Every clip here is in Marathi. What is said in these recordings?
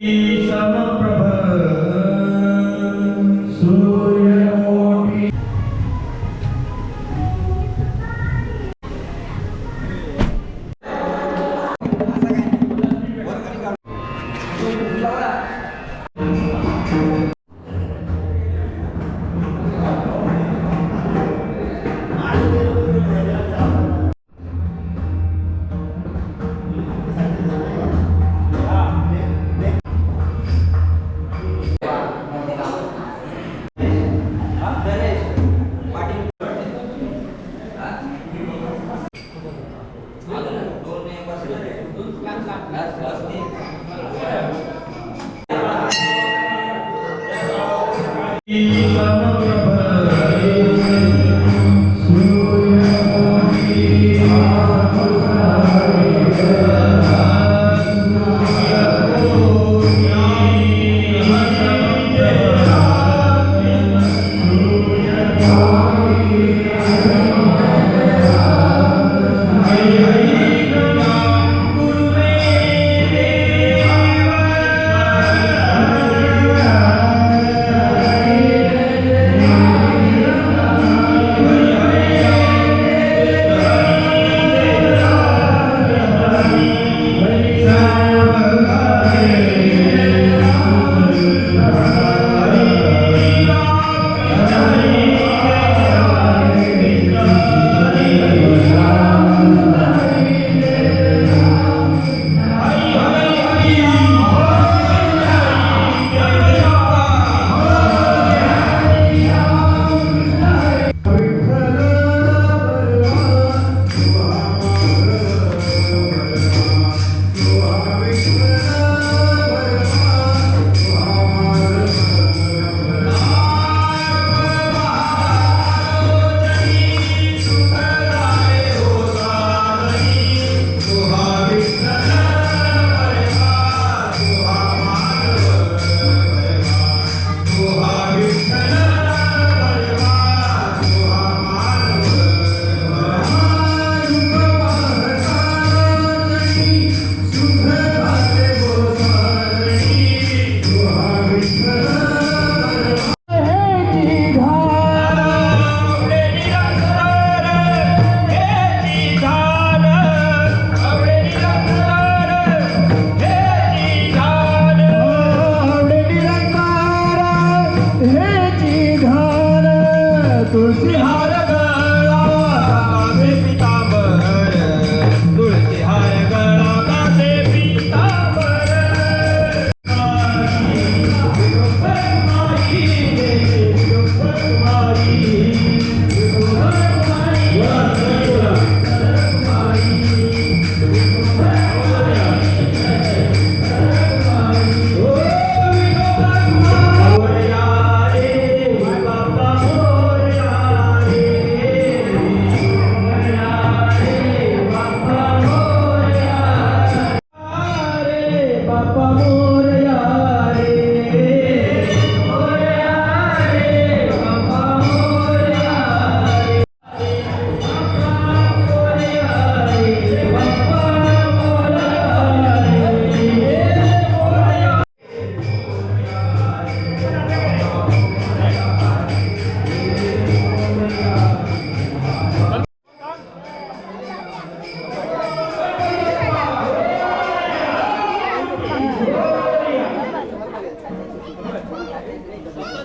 Ishama Prabha Surya Kita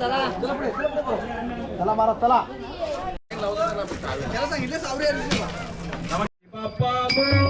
चला मारा चला सांगितलं सावरे बाप्पा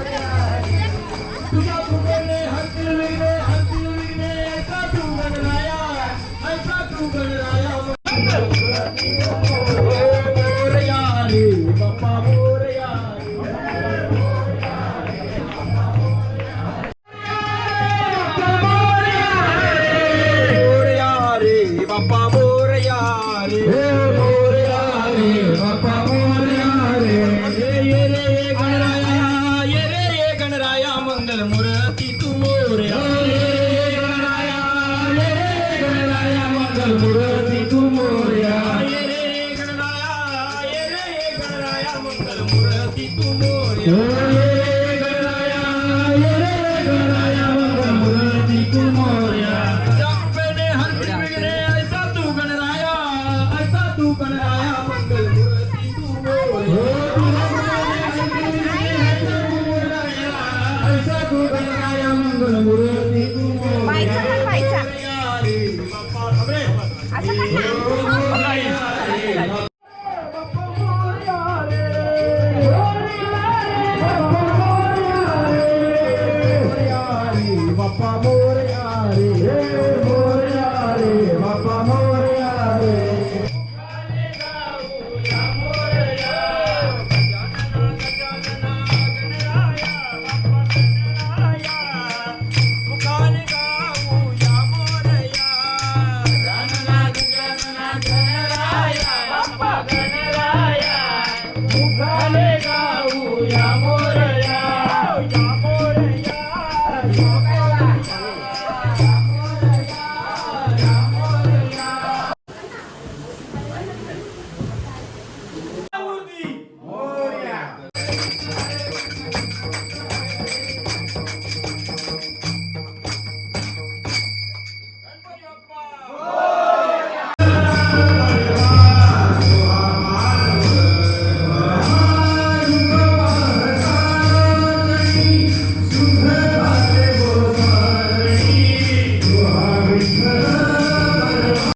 मंगल मुरती तू मोर्या मंगल मुरती तू मोर्या मंगल मुरती तू